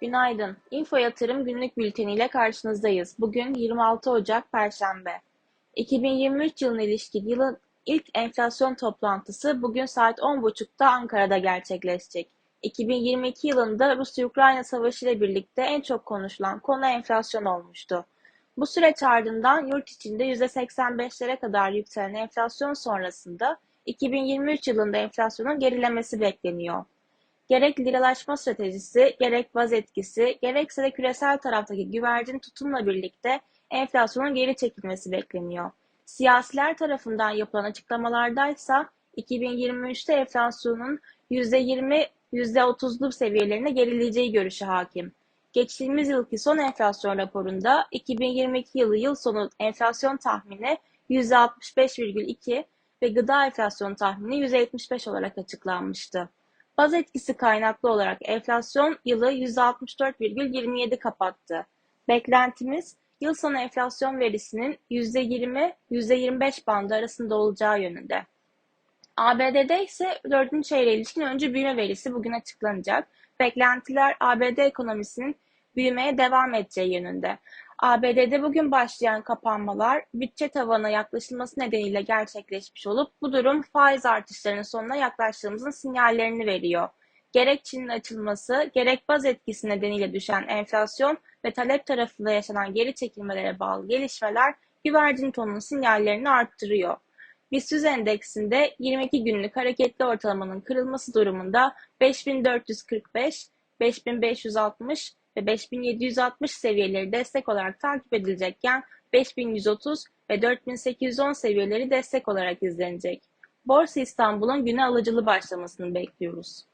Günaydın. Info Yatırım günlük bülteniyle karşınızdayız. Bugün 26 Ocak Perşembe. 2023 yılına ilişkin yılın ilk enflasyon toplantısı bugün saat 10.30'da Ankara'da gerçekleşecek. 2022 yılında Rusya-Ukrayna savaşı ile birlikte en çok konuşulan konu enflasyon olmuştu. Bu süreç ardından yurt içinde %85'lere kadar yükselen enflasyon sonrasında 2023 yılında enflasyonun gerilemesi bekleniyor. Gerek liralaşma stratejisi, gerek baz etkisi, gerekse de küresel taraftaki güvercin tutumla birlikte enflasyonun geri çekilmesi bekleniyor. Siyasiler tarafından yapılan açıklamalardaysa 2023'te enflasyonun %20, %30'lu seviyelerine gerileyeceği görüşü hakim. Geçtiğimiz yılki son enflasyon raporunda 2022 yılı yıl sonu enflasyon tahmini %65,2 ve gıda enflasyon tahmini %75 olarak açıklanmıştı. Baz etkisi kaynaklı olarak enflasyon yılı %64,27 kapattı. Beklentimiz yıl sonu enflasyon verisinin %20-%25 bandı arasında olacağı yönünde. ABD'de ise 4. çeyreğe ilişkin önce büyüme verisi bugün açıklanacak. Beklentiler ABD ekonomisinin büyümeye devam edeceği yönünde. ABD'de bugün başlayan kapanmalar bütçe tavanına yaklaşılması nedeniyle gerçekleşmiş olup bu durum faiz artışlarının sonuna yaklaştığımızın sinyallerini veriyor. Gerek Çin'in açılması, gerek baz etkisi nedeniyle düşen enflasyon ve talep tarafında yaşanan geri çekilmelere bağlı gelişmeler güvercin tonunun sinyallerini arttırıyor. BIST endeksinde 22 günlük hareketli ortalamanın kırılması durumunda 5445, 5560 ve 5760 seviyeleri destek olarak takip edilecekken 5130 ve 4810 seviyeleri destek olarak izlenecek. Borsa İstanbul'un güne alıcılı başlamasını bekliyoruz.